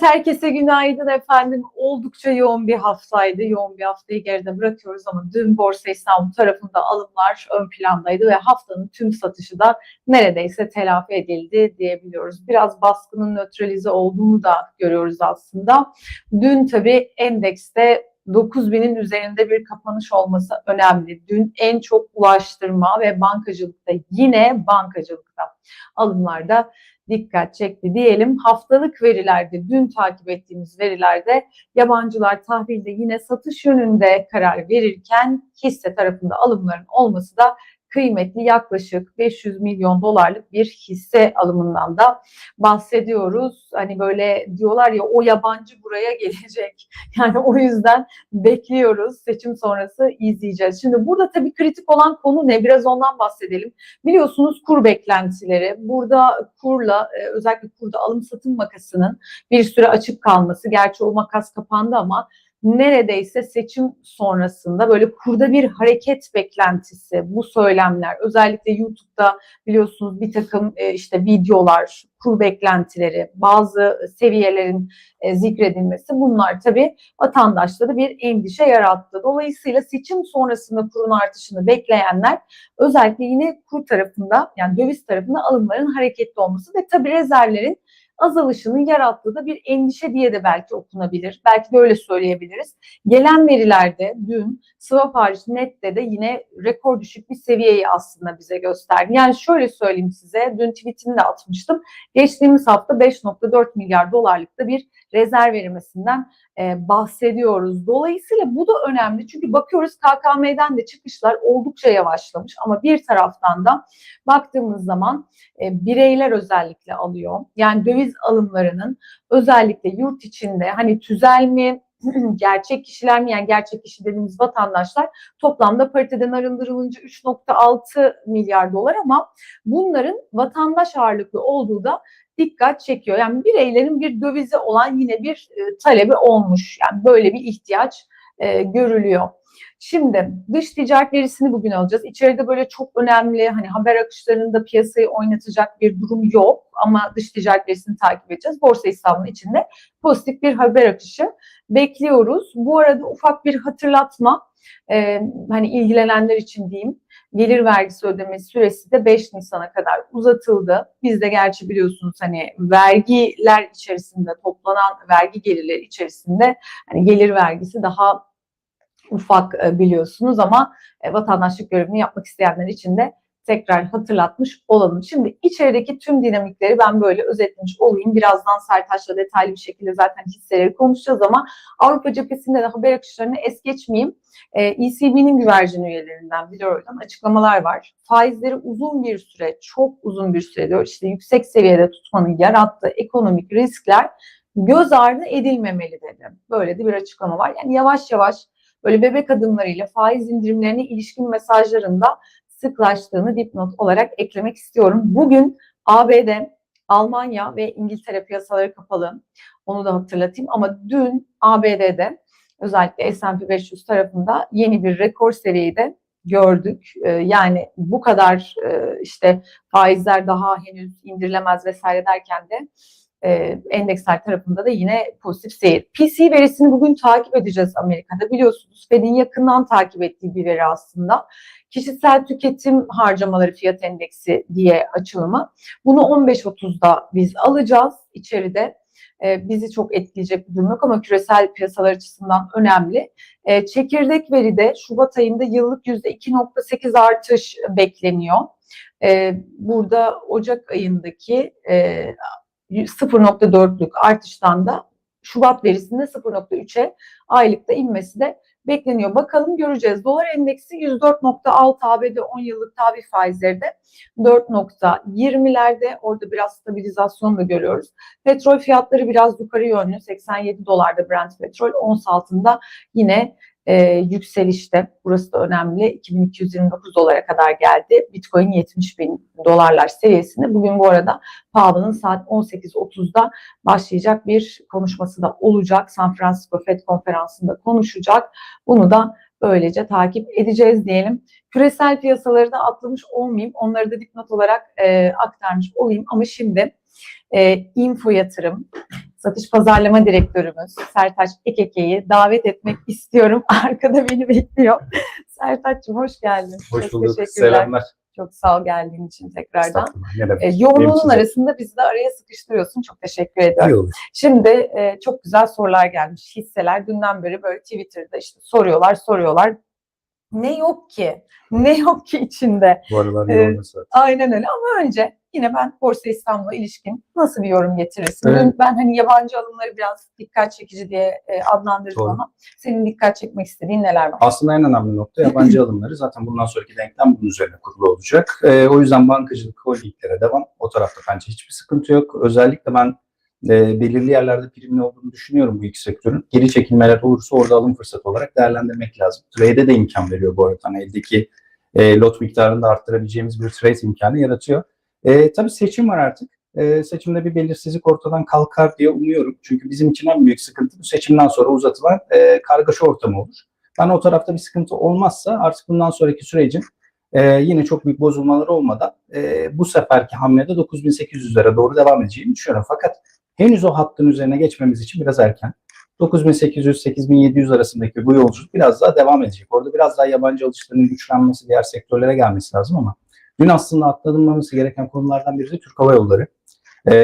Evet herkese günaydın efendim. Oldukça yoğun bir haftaydı. Yoğun bir haftayı geride bırakıyoruz ama dün Borsa İstanbul tarafında alımlar ön plandaydı ve haftanın tüm satışı da neredeyse telafi edildi diyebiliyoruz. Biraz baskının nötralize olduğunu da görüyoruz aslında. Dün tabii endekste 9000'in üzerinde bir kapanış olması önemli. Dün en çok ulaştırma ve bankacılıkta yine bankacılıkta alımlarda dikkat çekti diyelim. Haftalık verilerde, dün takip ettiğimiz verilerde yabancılar tahvilde yine satış yönünde karar verirken hisse tarafında alımların olması da kıymetli yaklaşık 500 milyon dolarlık bir hisse alımından da bahsediyoruz. Hani böyle diyorlar ya o yabancı buraya gelecek. Yani o yüzden bekliyoruz. Seçim sonrası izleyeceğiz. Şimdi burada tabii kritik olan konu ne? Biraz ondan bahsedelim. Biliyorsunuz kur beklentileri. Burada kurla e, özellikle kurda alım satım makasının bir süre açık kalması. Gerçi o makas kapandı ama neredeyse seçim sonrasında böyle kurda bir hareket beklentisi bu söylemler özellikle YouTube'da biliyorsunuz bir takım e, işte videolar kur beklentileri bazı seviyelerin e, zikredilmesi bunlar tabii vatandaşlara bir endişe yarattı. Dolayısıyla seçim sonrasında kurun artışını bekleyenler özellikle yine kur tarafında yani döviz tarafında alımların hareketli olması ve tabii rezervlerin azalışının yarattığı da bir endişe diye de belki okunabilir. Belki böyle söyleyebiliriz. Gelen verilerde dün swap hariç nette de yine rekor düşük bir seviyeyi aslında bize gösterdi. Yani şöyle söyleyeyim size dün tweetini de atmıştım. Geçtiğimiz hafta 5.4 milyar dolarlıkta bir rezerv verilmesinden e, bahsediyoruz. Dolayısıyla bu da önemli çünkü bakıyoruz KKM'den de çıkışlar oldukça yavaşlamış ama bir taraftan da baktığımız zaman e, bireyler özellikle alıyor. Yani döviz alımlarının özellikle yurt içinde hani tüzel mi gerçek kişiler mi yani gerçek kişi dediğimiz vatandaşlar toplamda pariteden arındırılınca 3.6 milyar dolar ama bunların vatandaş ağırlıklı olduğu da dikkat çekiyor. Yani bireylerin bir dövize olan yine bir e, talebi olmuş. Yani böyle bir ihtiyaç e, görülüyor. Şimdi dış ticaret verisini bugün alacağız. İçeride böyle çok önemli hani haber akışlarında piyasayı oynatacak bir durum yok ama dış ticaret verisini takip edeceğiz. Borsa İstanbul'un içinde pozitif bir haber akışı bekliyoruz. Bu arada ufak bir hatırlatma e, hani ilgilenenler için diyeyim. Gelir vergisi ödemesi süresi de 5 Nisan'a kadar uzatıldı. Biz de gerçi biliyorsunuz hani vergiler içerisinde toplanan vergi gelirleri içerisinde hani gelir vergisi daha ufak e, biliyorsunuz ama e, vatandaşlık görevini yapmak isteyenler için de tekrar hatırlatmış olalım. Şimdi içerideki tüm dinamikleri ben böyle özetlemiş olayım. Birazdan Sertaç'la detaylı bir şekilde zaten hisseleri konuşacağız ama Avrupa cephesinde de haber akışlarını es geçmeyeyim. Ee, ECB'nin güvercin üyelerinden Bilor'dan açıklamalar var. Faizleri uzun bir süre, çok uzun bir süre diyor işte yüksek seviyede tutmanın yarattığı ekonomik riskler göz ardı edilmemeli dedi. Böyle de bir açıklama var. Yani yavaş yavaş böyle bebek adımlarıyla faiz indirimlerine ilişkin mesajlarında sıklaştığını dipnot olarak eklemek istiyorum. Bugün ABD, Almanya ve İngiltere piyasaları kapalı. Onu da hatırlatayım ama dün ABD'de özellikle S&P 500 tarafında yeni bir rekor seviyede gördük. Ee, yani bu kadar e, işte faizler daha henüz indirilemez vesaire derken de e, endeksler tarafında da yine pozitif seyir. PC verisini bugün takip edeceğiz Amerika'da. Biliyorsunuz Fed'in yakından takip ettiği bir veri aslında. Kişisel tüketim harcamaları fiyat endeksi diye açılımı. Bunu 15.30'da biz alacağız içeride. E, bizi çok etkileyecek bir durum yok ama küresel piyasalar açısından önemli. E, çekirdek veride Şubat ayında yıllık %2.8 artış bekleniyor. E, burada Ocak ayındaki 0.4'lük artıştan da Şubat verisinde 0.3'e aylıkta inmesi de bekleniyor. Bakalım göreceğiz. Dolar endeksi 104.6 ABD 10 yıllık tabi faizleri de 4.20'lerde orada biraz stabilizasyon da görüyoruz. Petrol fiyatları biraz yukarı yönlü 87 dolarda Brent petrol ons altında yine e, yükselişte. Burası da önemli. 2229 dolara kadar geldi. Bitcoin 70 bin dolarlar seviyesinde. Bugün bu arada Powell'ın saat 18.30'da başlayacak bir konuşması da olacak. San Francisco Fed konferansında konuşacak. Bunu da böylece takip edeceğiz diyelim. Küresel piyasaları da atlamış olmayayım. Onları da dipnot olarak e, aktarmış olayım. Ama şimdi e, info yatırım, satış pazarlama direktörümüz Sertaç Ekeke'yi davet etmek istiyorum. Arkada beni bekliyor. Sertaç'cığım hoş geldin. Hoş Çok bulduk. teşekkürler. Selamlar. Çok sağ ol geldiğin için tekrardan. E, yoğunluğun arasında bizi de araya sıkıştırıyorsun. Çok teşekkür ediyorum. Şimdi e, çok güzel sorular gelmiş. Hisseler dünden beri böyle Twitter'da işte soruyorlar soruyorlar. Ne yok ki? Ne yok ki içinde? Bu aralar mesela. Aynen öyle ama önce yine ben Borsa İstanbul'a ilişkin nasıl bir yorum getirirsin? Evet. Ben hani yabancı alımları biraz dikkat çekici diye e, adlandırdım Doğru. ama senin dikkat çekmek istediğin neler var? Aslında en önemli nokta yabancı alımları. Zaten bundan sonraki denklem bunun üzerine kurulu olacak. Ee, o yüzden bankacılık holdinglere devam. O tarafta bence hiçbir sıkıntı yok. Özellikle ben e, belirli yerlerde primli olduğunu düşünüyorum bu iki sektörün. Geri çekilmeler olursa orada alım fırsatı olarak değerlendirmek lazım. Trade'e de imkan veriyor bu arada. Hani eldeki e, lot miktarını da arttırabileceğimiz bir trade imkanı yaratıyor. E, tabii seçim var artık. E, seçimde bir belirsizlik ortadan kalkar diye umuyorum. Çünkü bizim için en büyük sıkıntı bu seçimden sonra uzatılan e, kargaşa ortamı olur. Ben o tarafta bir sıkıntı olmazsa artık bundan sonraki sürecin e, yine çok büyük bozulmaları olmadan e, bu seferki hamlede 9800'lere doğru devam edeceğini düşünüyorum. Fakat henüz o hattın üzerine geçmemiz için biraz erken. 9800-8700 arasındaki bu yolculuk biraz daha devam edecek. Orada biraz daha yabancı alışlarının güçlenmesi, diğer sektörlere gelmesi lazım ama dün aslında atlanılmaması gereken konulardan biri de Türk Hava Yolları. E,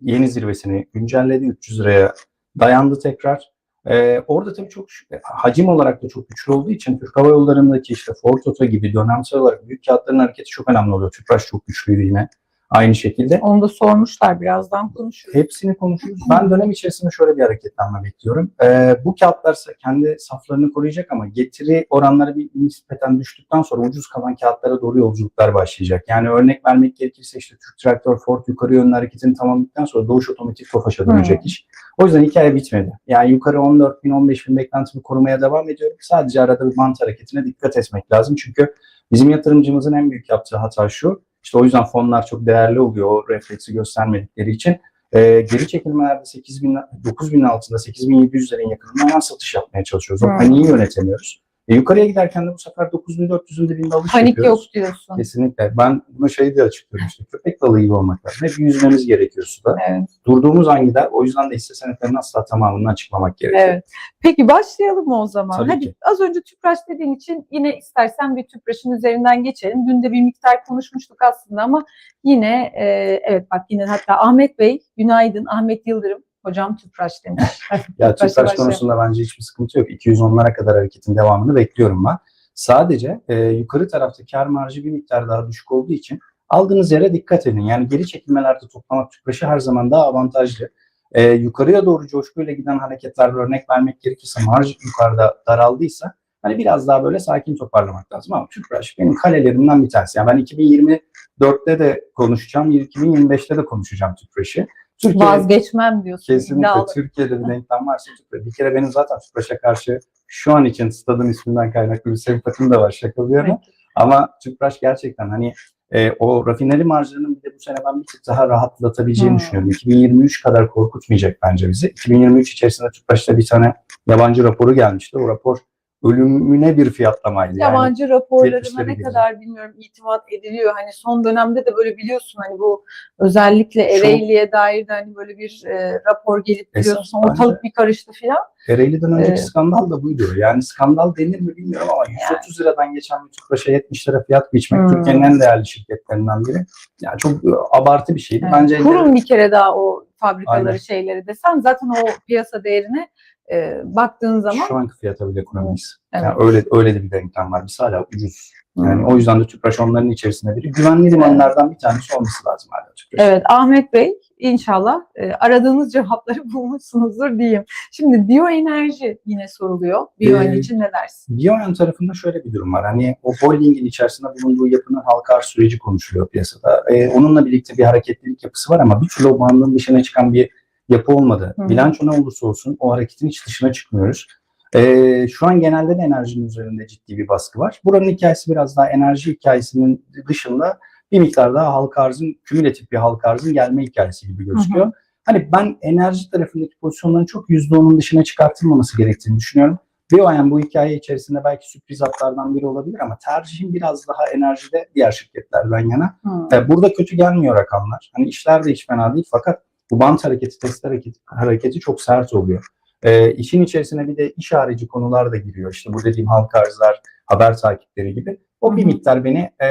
yeni zirvesini güncelledi 300 liraya dayandı tekrar. Ee, orada tabii çok hacim olarak da çok güçlü olduğu için Türk Hava Yolları'ndaki işte Ford Oto gibi dönemsel olarak büyük kağıtların hareketi çok önemli oluyor. Tüpraş çok güçlüydü yine aynı şekilde. Onu da sormuşlar birazdan konuşuruz. Hepsini konuşuruz. Ben dönem içerisinde şöyle bir hareketlenme bekliyorum. Ee, bu kağıtlar kendi saflarını koruyacak ama getiri oranları bir nispeten düştükten sonra ucuz kalan kağıtlara doğru yolculuklar başlayacak. Yani örnek vermek gerekirse işte Türk Traktör Ford yukarı yönlü hareketini tamamladıktan sonra Doğuş Otomotiv Tofaş'a dönecek Hmm. iş. O yüzden hikaye bitmedi. Yani yukarı 14 bin 15 bin beklentimi korumaya devam ediyorum. Sadece arada bir mant hareketine dikkat etmek lazım. Çünkü bizim yatırımcımızın en büyük yaptığı hata şu. İşte o yüzden fonlar çok değerli oluyor o refleksi göstermedikleri için. Ee, geri çekilmelerde 8 bin, 9 bin altında 8700'lerin yakınında hemen satış yapmaya çalışıyoruz. O Hmm. paniği yönetemiyoruz. E, yukarıya giderken de bu sefer 9400'ün dibinde alış Panik yapıyoruz. yok diyorsun. Kesinlikle. Ben buna şeyi de açıklıyorum işte. Köpek balığı gibi olmak lazım. Hep yüzmemiz gerekiyor suda. Evet. Durduğumuz an gider. O yüzden de hisse senetlerinin asla tamamını açıklamak gerekiyor. Evet. Peki başlayalım mı o zaman? Tabii Hadi ki. az önce tüpraş dediğin için yine istersen bir tüpraşın üzerinden geçelim. Dün de bir miktar konuşmuştuk aslında ama yine e, evet bak yine hatta Ahmet Bey günaydın Ahmet Yıldırım hocam tüpraş demiş. Ya Tüpraş konusunda bence hiçbir sıkıntı yok. 210'lara kadar hareketin devamını bekliyorum ben. Sadece e, yukarı tarafta kar marjı bir miktar daha düşük olduğu için aldığınız yere dikkat edin. Yani geri çekilmelerde toplamak Tüpraş'ı her zaman daha avantajlı. E, yukarıya doğru coşkuyla giden hareketlerde örnek vermek gerekirse marj yukarıda daraldıysa hani biraz daha böyle sakin toparlamak lazım ama Tüpraş benim kalelerimden bir tanesi. Yani ben 2024'te de konuşacağım, 2025'te de konuşacağım Tüpraş'ı. Türkiye, Vazgeçmem diyorsun. Kesinlikle. iddialı. Türkiye'de bir denklem varsa. Bir kere benim zaten Tüpraş'a karşı şu an için stadın isminden kaynaklı bir sempatim de var şaka bir yana. Ama Tüpraş gerçekten hani e, o rafineri marjlarının bir de bu sene ben bir tık daha rahatlatabileceğini Hmm. düşünüyorum. 2023 kadar korkutmayacak bence bizi. 2023 içerisinde Tüpraş'ta bir tane yabancı raporu gelmişti. O rapor ölümüne bir fiyatlamaydı. Yani Yabancı raporlarına 70'lere ne kadar bilmiyorum itimat ediliyor. Hani son dönemde de böyle biliyorsun hani bu özellikle Ereğli'ye dair de hani böyle bir e, rapor gelip biliyorsun ortalık bir karıştı filan. Ereğli'den önceki Evet. skandal da buydu. Yani skandal denir mi bilmiyorum ama 130 liradan geçen bir Tüpraş'a 70 lira fiyat biçmek Hmm. Türkiye'nin en değerli şirketlerinden biri. Yani çok e, abartı bir şeydi. Evet. Bence Kurun bir kere daha o fabrikaları Aynen. şeyleri desen zaten o piyasa değerine e, baktığın zaman şu anki fiyata bile kuramayız. Evet. Yani öyle öyle de bir denklem var. Biz hala ucuz. Yani o yüzden de Tüpraş onların içerisinde biri. Güvenli limanlardan bir tanesi olması lazım hala Tüpraş. Evet Ahmet Bey inşallah e, aradığınız cevapları bulmuşsunuzdur diyeyim. Şimdi biyoenerji yine soruluyor. Biyoenerji Ee, için ne dersin? Biyoyan tarafında şöyle bir durum var. Hani o holdingin içerisinde bulunduğu yapının halka arz süreci konuşuluyor piyasada. Ee, onunla birlikte bir hareketlilik yapısı var ama bir türlü o dışına çıkan bir yapı olmadı. Hı. Bilanço ne olursa olsun o hareketin hiç dışına çıkmıyoruz. Ee, şu an genelde de enerjinin üzerinde ciddi bir baskı var. Buranın hikayesi biraz daha enerji hikayesinin dışında bir miktar daha halka arzın, kümülatif bir halka arzın gelme hikayesi gibi gözüküyor. Hani ben enerji tarafındaki pozisyonların çok %10'un dışına çıkartılmaması gerektiğini düşünüyorum. Bioyan bu hikaye içerisinde belki sürpriz hatlardan biri olabilir ama tercihim biraz daha enerjide diğer şirketlerden yana. Hmm. Burada kötü gelmiyor rakamlar. Hani işler de hiç fena değil fakat bu bant hareketi, test hareketi, hareketi çok sert oluyor. E, işin içerisine bir de iş harici konular da giriyor. İşte bu dediğim halka arzlar, haber takipleri gibi. O bir miktar beni e,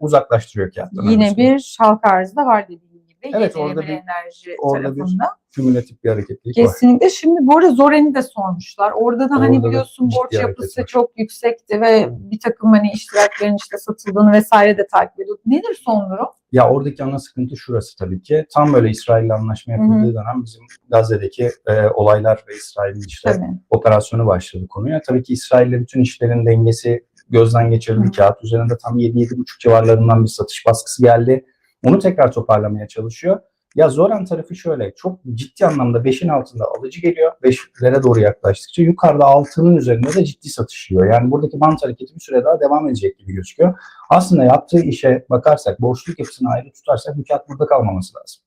uzaklaştırıyor kağıttan. Yine bir halka arzı da var dediğin gibi. Evet, orada bir- enerji orada bir tarafında. Kümülatif bir hareketlilik var. Kesinlikle. Şimdi bu arada Zoren'i de sormuşlar. Orada da hani Orada da biliyorsun borç yapısı var. çok yüksekti ve bir takım hani iştiraklerin işte satıldığını vesaire de takip ediyorduk. Nedir son durum? Ya oradaki ana sıkıntı şurası tabii ki. Tam böyle İsrail'le anlaşma yapıldığı dönem bizim Gazze'deki e, olaylar ve İsrail'in işte Tabii. operasyonu başladı konuya. Tabii ki İsrail'le bütün işlerin dengesi gözden geçirildi. Kağıt üzerinde tam 7-7,5 civarlarından bir satış baskısı geldi. Onu tekrar toparlamaya çalışıyor. Ya Zoran tarafı şöyle, çok ciddi anlamda 5'in altında alıcı geliyor. 5'lere doğru yaklaştıkça yukarıda 6'nın üzerinde de ciddi satış yiyor. Yani buradaki bant hareketi bir süre daha devam edecek gibi gözüküyor. Aslında yaptığı işe bakarsak, borçluluk yapısını ayrı tutarsak bu kağıt burada kalmaması lazım.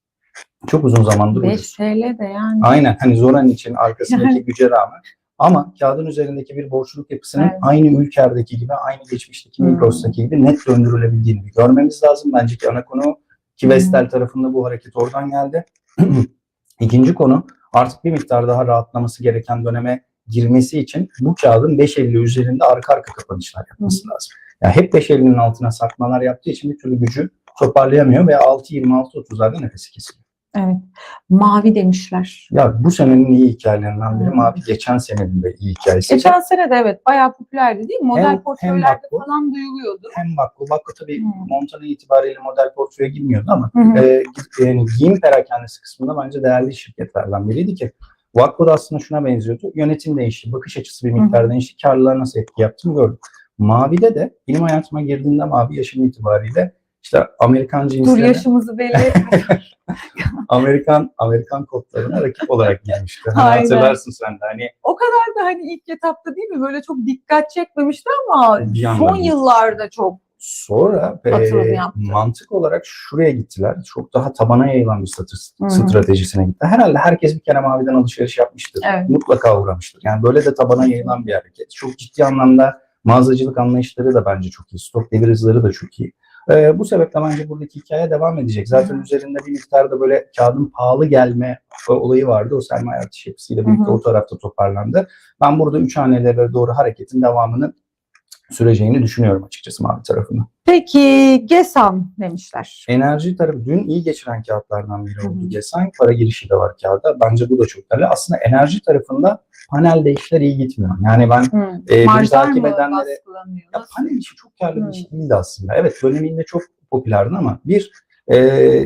Çok uzun zamandır 5 ucuz. TL de yani. Aynen hani Zoran için arkasındaki güce rağmen ama kağıdın üzerindeki bir borçluluk yapısının Evet. aynı Ülker'deki gibi, aynı geçmişteki Hmm. Migros'taki gibi net döndürülebildiğini görmemiz lazım. Bence ki ana konu ki. Vestel tarafında bu hareket oradan geldi. İkinci konu artık bir miktar daha rahatlaması gereken döneme girmesi için bu kağıdın 5.50 üzerinde arka arka kapanışlar yapması lazım. Yani hep 5.50'nin altına sarkmalar yaptığı için bir türlü gücü toparlayamıyor ve 6.26-30'larda nefesi kesiliyor. Evet. Mavi demişler. Ya bu senenin iyi hikayelerinden biri Hmm. Mavi geçen senenin de iyi hikayesi. Geçen sene de evet bayağı popülerdi değil mi? Model Hem- hem portföylerde Vakko- falan duyuluyordu. Hem Vakko, Vakko tabii Hmm. Montana itibariyle model portföye girmiyordu ama hı. e, yani giyim perakendesi kısmında bence değerli şirketlerden biriydi ki Vakko da aslında şuna benziyordu. Yönetim değişti, bakış açısı bir miktar değişti. Karlılar nasıl etki yaptığını gördüm. Mavi'de de benim hayatıma girdiğinde Mavi yaşım itibariyle işte Amerikan Dur cinslerine, yaşımızı belli. Amerikan Amerikan kodlarına rakip olarak girmişti. Hani Aynen. hatırlarsın sen de hani o kadar da hani ilk etapta değil mi? Böyle çok dikkat çekmemişti ama son yıllarda çok Sonra e, mantık olarak şuraya gittiler. Çok daha tabana yayılan bir hı. stratejisine gitti. Herhalde herkes bir kere maviden alışveriş yapmıştır. Evet. Mutlaka uğramıştır. Yani böyle de tabana yayılan bir hareket. Çok ciddi anlamda mağazacılık anlayışları da bence çok iyi. Stok devir hızları da çok iyi. E, bu sebeple bence buradaki hikaye devam edecek. Zaten Hı hı. üzerinde bir miktarda böyle kağıdın pahalı gelme olayı vardı. O sermaye artış yapısıyla birlikte Hı hı. o tarafta toparlandı. Ben burada üç hanelere doğru hareketin devamını süreceğini düşünüyorum açıkçası mavi tarafında. Peki GESAM demişler. Enerji tarafı dün iyi geçiren kağıtlardan biri oldu. hı. GESAN para girişi de var kağıda. Bence bu da çok değerli. Aslında enerji tarafında panelde işler iyi gitmiyor. Yani ben Hı. e, Marjlar takip edenlere ya panel işi çok karlı bir iş değildi aslında. Evet döneminde çok popülerdi ama bir e,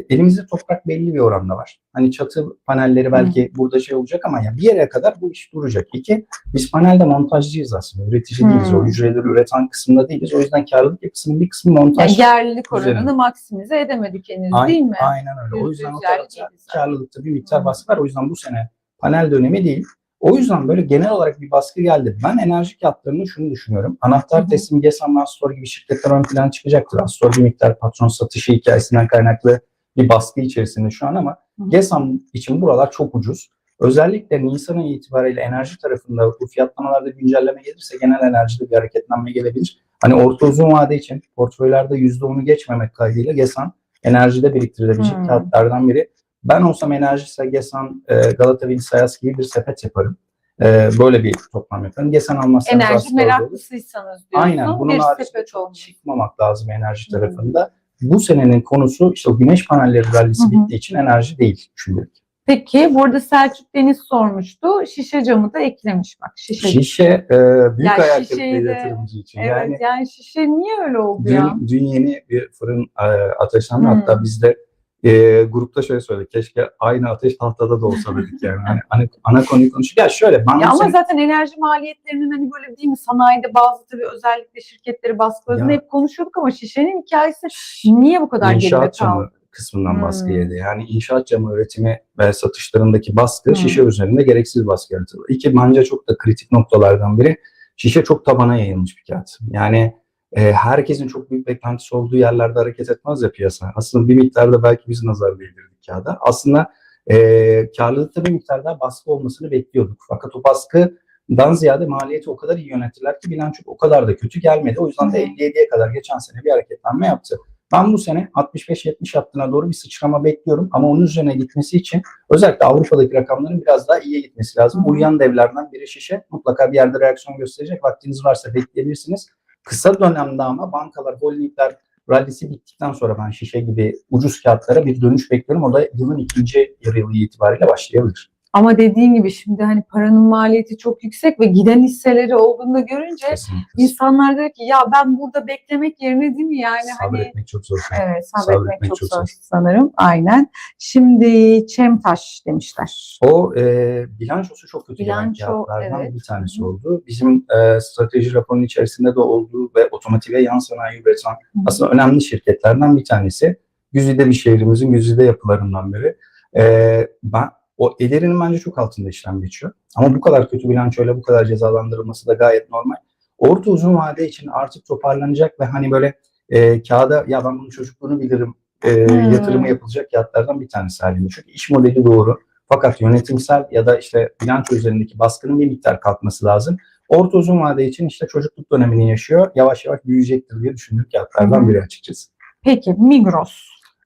elimizde toprak belli bir oranda var. Hani çatı panelleri belki burada şey olacak ama ya bir yere kadar bu iş duracak. İki, biz panelde montajcıyız aslında. Üretici değiliz. Hı. O hücreleri üreten kısmında değiliz. O yüzden karlılık yapısının bir kısmı Yani montaj. yerlilik oranını üzerine. maksimize edemedik henüz Aynen- değil mi? Aynen öyle. O Yüz yüzden o tarafta değiliz karlılıkta bir miktar Hı. baskı var. O yüzden bu sene panel dönemi değil. O yüzden böyle genel olarak bir baskı geldi. Ben enerji kağıtlarının şunu düşünüyorum. Anahtar teslim GESAM, Astor gibi şirketler ön plana çıkacaktır. Astor bir miktar patron satışı hikayesinden kaynaklı bir baskı içerisinde şu an ama. GESAM için buralar çok ucuz. Özellikle Nisan ayı itibariyle enerji tarafında bu fiyatlamalarda güncelleme gelirse genel enerjide bir hareketlenme gelebilir. Hani orta uzun vade için portföylerde %10'u geçmemek kaydıyla GESAM enerjide biriktirilebilecek Hmm. kağıtlardan biri. Ben olsam enerji ise GESAN, e, Galata Wind Sayas gibi bir sepet yaparım. E, böyle bir toplam yaparım. GESAN almazsanız Enerji meraklısıysanız diyorsun. Aynen. Bunun bir sepet olmuş. çıkmamak lazım enerji Hı. tarafında. Bu senenin konusu işte o güneş panelleri rallisi Hı hı. bittiği için enerji değil şimdilik. Peki burada Selçuk Deniz sormuştu. Şişe camı da eklemiş bak. Şişe. Şişe e, büyük Ya ayakkabı şişeyi de- yatırımcı için. Evet Yani yani, şişe niye öyle oldu ya? dün, dün yeni bir fırın e, ateşlendi. Hmm. Hatta biz de e, grupta şöyle söyledik. Keşke aynı ateş tahtada da olsa dedik yani. Hani ana, ana konuyu konuştuk. Ya şöyle ben Ya ama sene- zaten enerji maliyetlerinin hani böyle değil mi sanayide bazı tabii özellikle şirketleri baskıladığını Ya. hep konuşuyorduk ama şişenin hikayesi niye bu kadar geride kaldı? kısmından baskı Hmm. yedi. Yani inşaat camı üretimi ve satışlarındaki baskı Hmm. şişe üzerinde gereksiz baskı yaratıldı. İki bence çok da kritik noktalardan biri. Şişe çok tabana yayılmış bir kağıt. Yani e, herkesin çok büyük beklentisi olduğu yerlerde hareket etmez ya piyasa. Aslında bir miktarda belki biz nazar değdirdik kağıda. Aslında e, karlılıkta bir miktar daha baskı olmasını bekliyorduk. Fakat o baskıdan ziyade maliyeti o kadar iyi yönettiler ki bilanço o kadar da kötü gelmedi. O yüzden de Hı. 57'ye kadar geçen sene bir hareketlenme yaptı. Ben bu sene 65-70 hattına doğru bir sıçrama bekliyorum ama onun üzerine gitmesi için özellikle Avrupa'daki rakamların biraz daha iyiye gitmesi lazım. Uyuyan devlerden biri şişe. Mutlaka bir yerde reaksiyon gösterecek. Vaktiniz varsa bekleyebilirsiniz. Kısa dönemde ama bankalar, holdingler rallisi bittikten sonra ben şişe gibi ucuz kağıtlara bir dönüş bekliyorum. O da yılın ikinci yarı yılı itibariyle başlayabilir. Ama dediğin gibi şimdi hani paranın maliyeti çok yüksek ve giden hisseleri olduğunu da görünce Kesinlikle. insanlar diyor ki ya ben burada beklemek yerine değil mi yani hani Sabretmek çok zor. evet sabretmek, sabretmek çok, çok zor zor. sanırım. Aynen. Şimdi Çemtaş demişler. O e, bilançosu çok kötü Bilanço, kağıtlardan evet. bir tanesi hı. oldu. Bizim e, strateji raporunun içerisinde de olduğu ve otomotive yan sanayi üreten aslında önemli şirketlerden bir tanesi. Güzide bir şehrimizin güzide yapılarından biri. E, ben o ederinin bence çok altında işlem geçiyor. Ama bu kadar kötü bilançoyla bu kadar cezalandırılması da gayet normal. Orta uzun vade için artık toparlanacak ve hani böyle e, kağıda ya ben bunun çocukluğunu bilirim e, Hmm. yatırımı yapılacak kağıtlardan bir tanesi halinde. Çünkü iş modeli doğru. Fakat yönetimsel ya da işte bilanço üzerindeki baskının bir miktar kalkması lazım. Orta uzun vade için işte çocukluk dönemini yaşıyor. Yavaş yavaş büyüyecektir diye düşündüğüm kağıtlardan Hı. biri açıkçası. Peki Migros.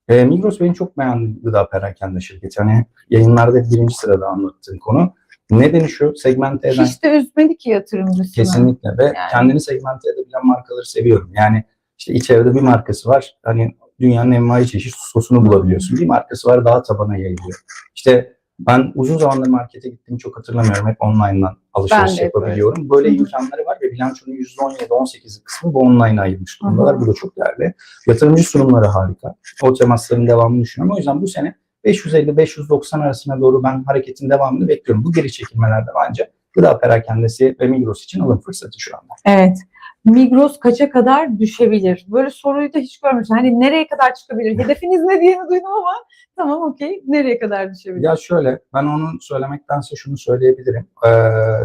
E, Migros benim çok beğendiğim gıda perakende şirketi. Hani yayınlarda birinci sırada anlattığım konu. Nedeni şu, segmente eden Hiç de üzmedi ki yatırımcısını. kesinlikle ve Yani. kendini segmente edebilen markaları seviyorum. Yani işte içeride bir markası var. Hani dünyanın envai çeşit sosunu bulabiliyorsun. Bir markası var daha tabana yayılıyor. İşte ben uzun zamandır markete gittiğimi çok hatırlamıyorum. Hep online'dan alışveriş de yapabiliyorum. Böyle imkanları var ve bilançonun %17-18 kısmı bu online'a ayırmış durumdalar. Bu da çok değerli. Yatırımcı sunumları harika. O temasların devamını düşünüyorum. O yüzden bu sene 550-590 arasına doğru ben hareketin devamını bekliyorum. Bu geri çekilmelerde bence gıda perakendesi ve Migros için alım fırsatı şu anda. Evet. Migros kaça kadar düşebilir? Böyle soruyu da hiç görmemiştim. Hani nereye kadar çıkabilir? Hedefiniz ne diye duydum ama tamam okey. Nereye kadar düşebilir? Ya şöyle, ben onu söylemektense şunu söyleyebilirim. Ee,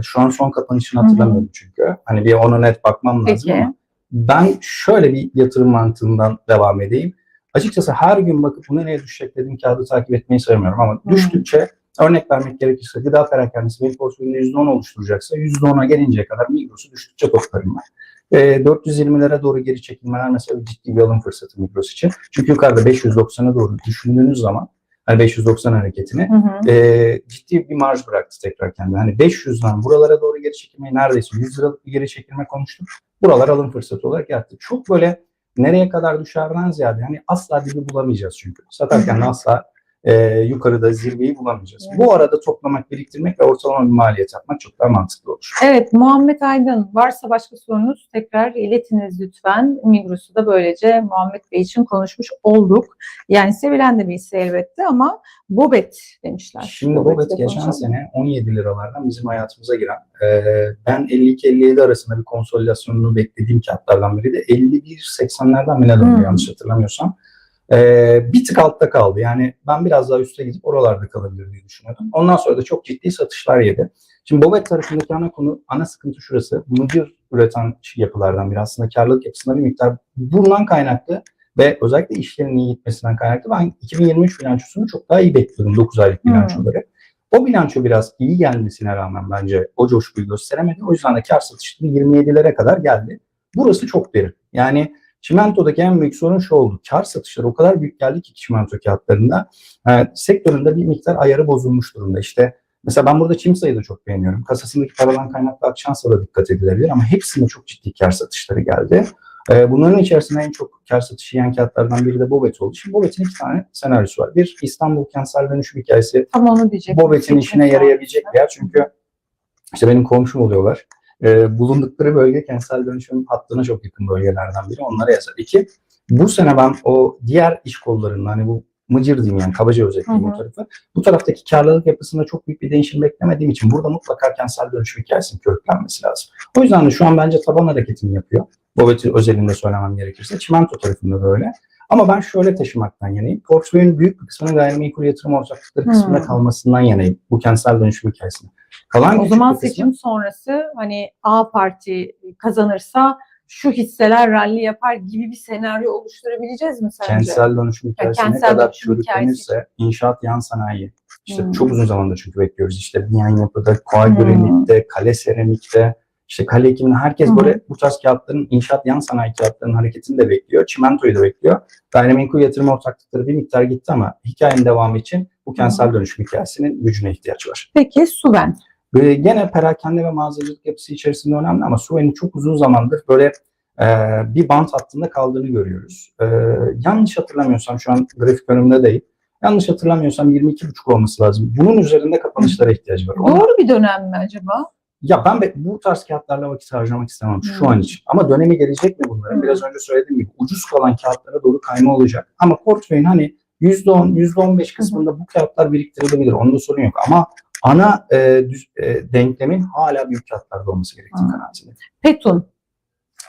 şu an son kapanışını hatırlamıyorum çünkü. Hani bir ona net bakmam lazım Peki. ama ben şöyle bir yatırım mantığından devam edeyim. Açıkçası her gün bakıp bu nereye düşecek dediğim kağıdı takip etmeyi sevmiyorum ama Hı. düştükçe örnek vermek gerekirse gıda perakendesi benim portföyümde %10 oluşturacaksa %10'a gelinceye kadar Migros'u düştükçe toplarım ben. Ee, 420'lere doğru geri çekilmeler mesela ciddi bir alım fırsatı Migros için. Çünkü yukarıda 590'a doğru düşündüğünüz zaman hani 590 hareketini Hı hı. e, ciddi bir marj bıraktı tekrar kendine. Hani 500'den buralara doğru geri çekilmeyi neredeyse 100 liralık bir geri çekilme konuştuk. Buralar alım fırsatı olarak yattı. Çok böyle nereye kadar düşerden ziyade hani asla dibi bulamayacağız çünkü. Satarken asla e, yukarıda zirveyi bulamayacağız. Bu arada toplamak, biriktirmek ve ortalama bir maliyet yapmak çok daha mantıklı olur. Evet Muhammed Aydın varsa başka sorunuz tekrar iletiniz lütfen. Migros'u da böylece Muhammed Bey için konuşmuş olduk. Yani sevilen de bir hisse elbette ama Bobet demişler. Şimdi Bobet de geçen konuşalım. sene 17 liralardan bizim hayatımıza giren, e, ben 52-57 arasında bir konsolidasyonunu beklediğim kağıtlardan biri de 51-80'lerden mi ne döndü Hmm. yanlış hatırlamıyorsam. E, bir tık altta kaldı. Yani ben biraz daha üste gidip oralarda kalabilir diye düşünüyordum. Ondan sonra da çok ciddi satışlar yedi. Şimdi Bobet tarafındaki ana konu, ana sıkıntı şurası. Mıcır üreten yapılardan biri aslında karlılık yapısında bir miktar bundan kaynaklı ve özellikle işlerin iyi gitmesinden kaynaklı ben 2023 bilançosunu çok daha iyi bekliyordum 9 aylık Hmm. bilançoları. O bilanço biraz iyi gelmesine rağmen bence o coşkuyu gösteremedi. O yüzden de kar satışları 27'lere kadar geldi. Burası çok derin. Yani çimentodaki en büyük sorun şu oldu. Kar satışları o kadar büyük geldi ki çimento kağıtlarında. E, sektöründe bir miktar ayarı bozulmuş durumda. İşte mesela ben burada Çimsa'yı da çok beğeniyorum. Kasasındaki paradan kaynaklı Akşans'a da dikkat edilebilir ama hepsinde çok ciddi kar satışları geldi. Ee, bunların içerisinde en çok kar satışı yiyen kağıtlardan biri de Bobet oldu. Şimdi Bobet'in iki tane senaryosu var. Bir İstanbul kentsel dönüşüm hikayesi. Tam onu. Bobet'in işine yarayabilecek bir yer. Çünkü işte benim komşum oluyorlar. Ee, bulundukları bölge kentsel dönüşüm hattına çok yakın bölgelerden biri. Onlara yazar. İki, bu sene ben o diğer iş kollarının hani bu mıcır diyeyim yani kabaca özetleyeyim o tarafı. Bu taraftaki karlılık yapısında çok büyük bir değişim beklemediğim için burada mutlaka kentsel dönüşüm hikayesinin körüklenmesi lazım. O yüzden de şu an bence taban hareketini yapıyor. Bobet'i özelinde söylemem gerekirse. Çimento tarafında da öyle. Ama ben şöyle taşımaktan yanayım. Portföyün büyük bir kısmının gayrimenkul yatırım ortaklıkları kısmında Hmm. kalmasından yanayım. Bu kentsel dönüşüm hikayesinde. Kalan O zaman bir kısmı- seçim sonrası hani A parti kazanırsa şu hisseler rally yapar gibi bir senaryo oluşturabileceğiz mi sence? kentsel dönüşüm hikayesi ne kentsel kadar dönüşüm körüklenirse inşaat yan sanayi. İşte Hmm. çok uzun zamandır çünkü bekliyoruz. İşte Biyan Yapı'da, Koa Görelik'te, Kale Seramik'te işte kale ekimini herkes böyle bu tarz kağıtların inşaat yan sanayi kağıtlarının hareketini de bekliyor. Çimentoyu da bekliyor. Gayrimenkul yatırım ortaklıkları bir miktar gitti ama hikayenin devamı için bu kentsel dönüşüm hikayesinin gücüne ihtiyaç var. Peki Suven. Böyle gene perakende ve mağazacılık yapısı içerisinde önemli ama Suven'in çok uzun zamandır böyle e, bir bant hattında kaldığını görüyoruz. E, yanlış hatırlamıyorsam şu an grafik önümde değil. Yanlış hatırlamıyorsam 22,5 olması lazım. Bunun üzerinde kapanışlara ihtiyacı var. Doğru bir dönem mi acaba? Ya ben be- bu tarz kağıtlarla vakit harcamak istemem şu Hmm. an için. Ama dönemi gelecek mi bunların? Hmm. Biraz önce söylediğim gibi ucuz kalan kağıtlara doğru kayma olacak. Ama portföyün hani %10, %15 kısmında bu kağıtlar biriktirilebilir. Onda sorun yok. Ama ana e, düz- e, denklemin hala büyük kağıtlarda olması gerektiği Hmm. kanaatindeyim. Petun.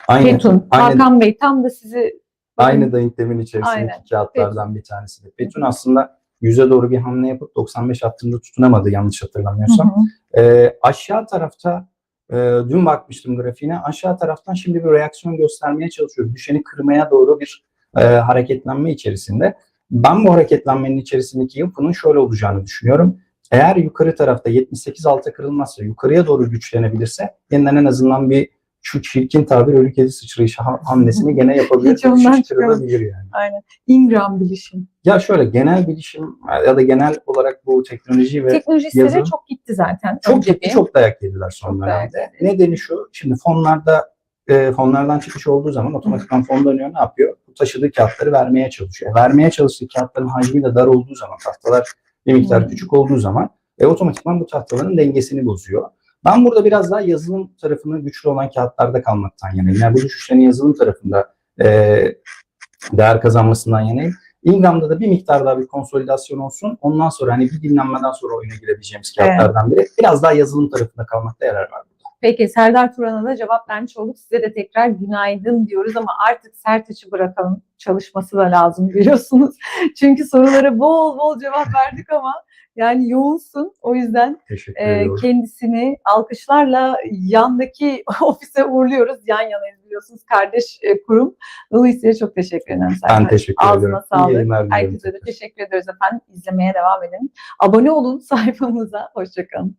Aynı, Petun. aynı, Hakan Bey tam da sizi aynı denklemin içerisindeki Aynen. kağıtlardan bir tanesidir. Petun aslında yüze doğru bir hamle yapıp 95 hattında tutunamadı yanlış hatırlamıyorsam. Hı hı. Ee, aşağı tarafta e, dün bakmıştım grafiğine. Aşağı taraftan şimdi bir reaksiyon göstermeye çalışıyor. Düşeni kırmaya doğru bir e, hareketlenme içerisinde. Ben bu hareketlenmenin içerisindeki yapının şöyle olacağını düşünüyorum. Eğer yukarı tarafta 78 alta kırılmazsa, yukarıya doğru güçlenebilirse yeniden en azından bir şu çirkin tabir ölü kedi sıçrayışı ha- hamlesini gene yapabilir. Hiç ondan Düşüş kırılabilir yani. Aynen. Ingram bilişim. Ya şöyle genel bilişim ya da genel olarak bu teknoloji ve Teknoloji yazılım- çok gitti zaten. çok gitti, bir. çok dayak yediler son dönemde. Nedeni şu, şimdi fonlarda e, fonlardan çıkış olduğu zaman otomatikman fon dönüyor ne yapıyor? Bu taşıdığı kağıtları vermeye çalışıyor. Vermeye çalıştığı kağıtların hacmi de dar olduğu zaman, tahtalar bir miktar Hmm. küçük olduğu zaman e, otomatikman bu tahtaların dengesini bozuyor. Ben burada biraz daha yazılım tarafının güçlü olan kağıtlarda kalmaktan yanayım. Yani bu düşüşlerin yazılım tarafında e, değer kazanmasından yanayım. Ingram'da da bir miktar daha bir konsolidasyon olsun. Ondan sonra hani bir dinlenmeden sonra oyuna girebileceğimiz kağıtlardan biri. Biraz daha yazılım tarafında kalmakta yarar var. Peki Serdar Turan'a da cevap vermiş olduk. Size de tekrar günaydın diyoruz ama artık sert açı bırakalım. Çalışması da lazım biliyorsunuz. Çünkü sorulara bol bol cevap verdik ama yani yoğunsun. O yüzden e, kendisini alkışlarla yandaki ofise uğurluyoruz. Yan yanayız biliyorsunuz kardeş e, kurum. Dolayısıyla çok teşekkür ederim Serdar. Ben teşekkür Ağzına. İyi sağlık. Herkese de teşekkür ederiz efendim. İzlemeye devam edin. Abone olun sayfamıza. Hoşçakalın.